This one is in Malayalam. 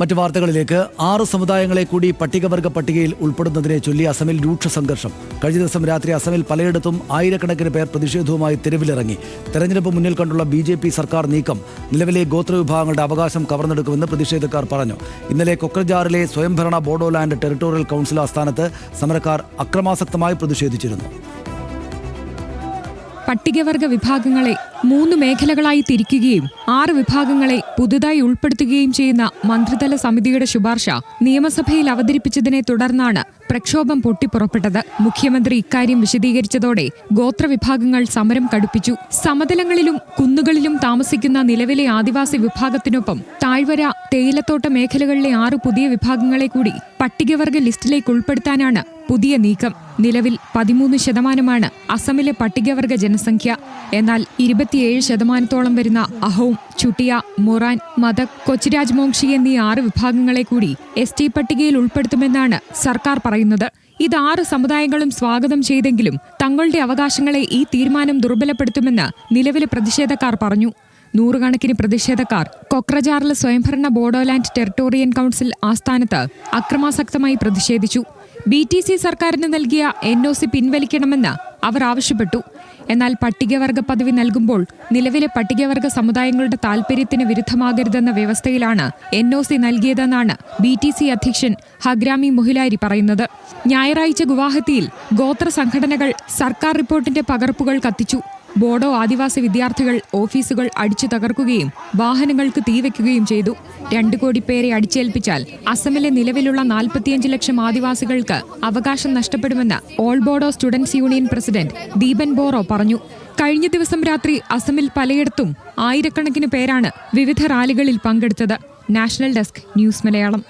മറ്റു വാർത്തകളിലേക്ക് ആറ് സമുദായങ്ങളെ കൂടി പട്ടികവർഗ പട്ടികയിൽ ഉൾപ്പെടുന്നതിനെ ചൊല്ലി അസമിൽ രൂക്ഷ സംഘർഷം. കഴിഞ്ഞ ദിവസം രാത്രി അസമിൽ പലയിടത്തും ആയിരക്കണക്കിന് പേർ പ്രതിഷേധവുമായി തെരുവിലിറങ്ങി. തെരഞ്ഞെടുപ്പ് മുന്നിൽ കണ്ടുള്ള ബി ജെ പി സർക്കാർ നീക്കം നിലവിലെ ഗോത്രവിഭാഗങ്ങളുടെ അവകാശം കവർന്നെടുക്കുമെന്ന് പ്രതിഷേധക്കാർ പറഞ്ഞു. ഇന്നലെ കൊക്രജാറിലെ സ്വയംഭരണ ബോഡോലാൻഡ് ടെറിട്ടോറിയൽ കൗൺസിൽ ആസ്ഥാനത്ത് സമരക്കാർ അക്രമാസക്തമായി പ്രതിഷേധിച്ചിരുന്നു. പട്ടികവർഗ വിഭാഗങ്ങളെ മൂന്ന് മേഖലകളായി തിരിക്കുകയും ആറ് വിഭാഗങ്ങളെ പുതുതായി ഉൾപ്പെടുത്തുകയും ചെയ്യുന്ന മന്ത്രിതല സമിതിയുടെ ശുപാർശ നിയമസഭയിൽ അവതരിപ്പിച്ചതിനെ തുടർന്നാണ് പ്രക്ഷോഭം പൊട്ടിപ്പുറപ്പെട്ടത്. മുഖ്യമന്ത്രി ഇക്കാര്യം വിശദീകരിച്ചതോടെ ഗോത്രവിഭാഗങ്ങൾ സമരം കടുപ്പിച്ചു. സമതലങ്ങളിലും കുന്നുകളിലും താമസിക്കുന്ന നിലവിലെ ആദിവാസി വിഭാഗത്തിനൊപ്പം താഴ്വര തേയിലത്തോട്ട മേഖലകളിലെ ആറ് പുതിയ വിഭാഗങ്ങളെ കൂടി പട്ടികവർഗ ലിസ്റ്റിലേക്ക് ഉൾപ്പെടുത്താനാണ് പുതിയ നീക്കം. നിലവിൽ പതിമൂന്ന് ശതമാനമാണ് അസമിലെ പട്ടികവർഗ ജനസംഖ്യ. എന്നാൽ ഇരുപത്തിയേഴ് ശതമാനത്തോളം വരുന്ന അഹോം ചുട്ടിയ മൊറാൻ മദക് കൊച്ചിരാജ് മോങ്ഷി എന്നീ ആറ് വിഭാഗങ്ങളെ കൂടി എസ് ടി പട്ടികയിൽ ഉൾപ്പെടുത്തുമെന്നാണ് സർക്കാർ പറയുന്നത്. ഇത് ആറ് സമുദായങ്ങളും സ്വാഗതം ചെയ്തെങ്കിലും തങ്ങളുടെ അവകാശങ്ങളെ ഈ തീരുമാനം ദുർബലപ്പെടുത്തുമെന്ന് നിലവിലെ പ്രതിഷേധക്കാർ പറഞ്ഞു. നൂറുകണക്കിന് പ്രതിഷേധക്കാർ കൊക്രജാറിലെ സ്വയംഭരണ ബോഡോലാൻഡ് ടെറിട്ടോറിയൻ കൗൺസിൽ ആസ്ഥാനത്ത് അക്രമാസക്തമായി പ്രതിഷേധിച്ചു. ബി ടി സി സർക്കാരിന് നൽകിയ എൻ ഒ സി പിൻവലിക്കണമെന്ന് അവർ ആവശ്യപ്പെട്ടു. എന്നാൽ പട്ടികവർഗ പദവി നൽകുമ്പോൾ നിലവിലെ പട്ടികവർഗ സമുദായങ്ങളുടെ താൽപര്യത്തിന് വിരുദ്ധമാകരുതെന്ന വ്യവസ്ഥയിലാണ് എൻ ഒ സി നൽകിയതെന്നാണ് ബി ടി സി അധ്യക്ഷൻ ഹഗ്രാമി മൊഹിലാരി പറയുന്നത്. ഞായറാഴ്ച ഗുവാഹത്തിയിൽ ഗോത്ര സംഘടനകൾ സർക്കാർ റിപ്പോർട്ടിന്റെ പകർപ്പുകൾ കത്തിച്ചു. ബോഡോ ആദിവാസി വിദ്യാർത്ഥികൾ ഓഫീസുകൾ അടിച്ചു തകർക്കുകയും വാഹനങ്ങൾക്ക് തീവെക്കുകയും ചെയ്തു. രണ്ടു കോടി പേരെ അടിച്ചേൽപ്പിച്ചാൽ അസമിലെ നിലവിലുള്ള നാൽപ്പത്തിയഞ്ച് ലക്ഷം ആദിവാസികൾക്ക് അവകാശം നഷ്ടപ്പെടുമെന്ന് all Bodo students union president Dipen Boro പറഞ്ഞു. കഴിഞ്ഞ ദിവസം രാത്രി അസമിൽ പലയിടത്തും ആയിരക്കണക്കിന് പേരാണ് വിവിധ റാലികളിൽ പങ്കെടുത്തത്. National desk news Malayalam.